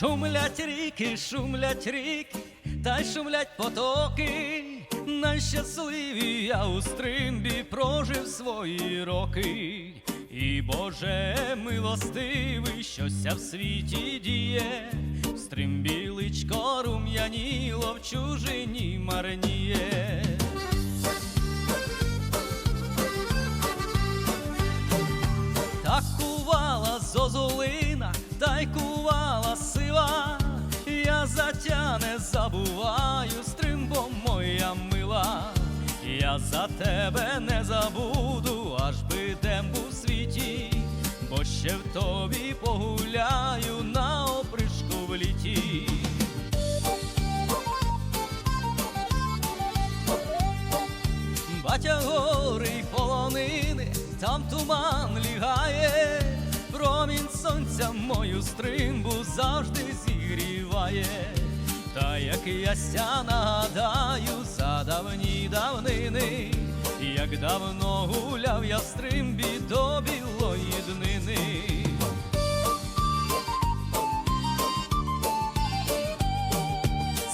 Шумлять ріки, шумлять ріки, та й шумлять потоки. Найщасливі я у стримбі прожив свої роки. І Боже милостивий, щося в світі діє, в стримбі личко рум'яніло в чужині марніє. Так кувала зозулина, я за тебе не забуду, аж би дем був в світі, бо ще в тобі погуляю на опришку в літі. Батя гори й полонини, там туман лягає, промінь сонця мою стримбу завжди зігріває. Та як я ся нагадаю давно гуляв я в стримбі до білої днини.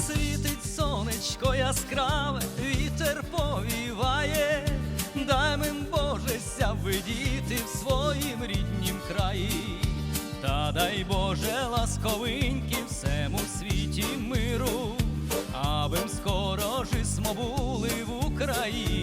Світить сонечко яскраве, вітер повіває, дай мим Боже сявидіти в своїм ріднім краї, та дай Боже ласковиньки всему світі миру, абим скоро жисмо були в Україні.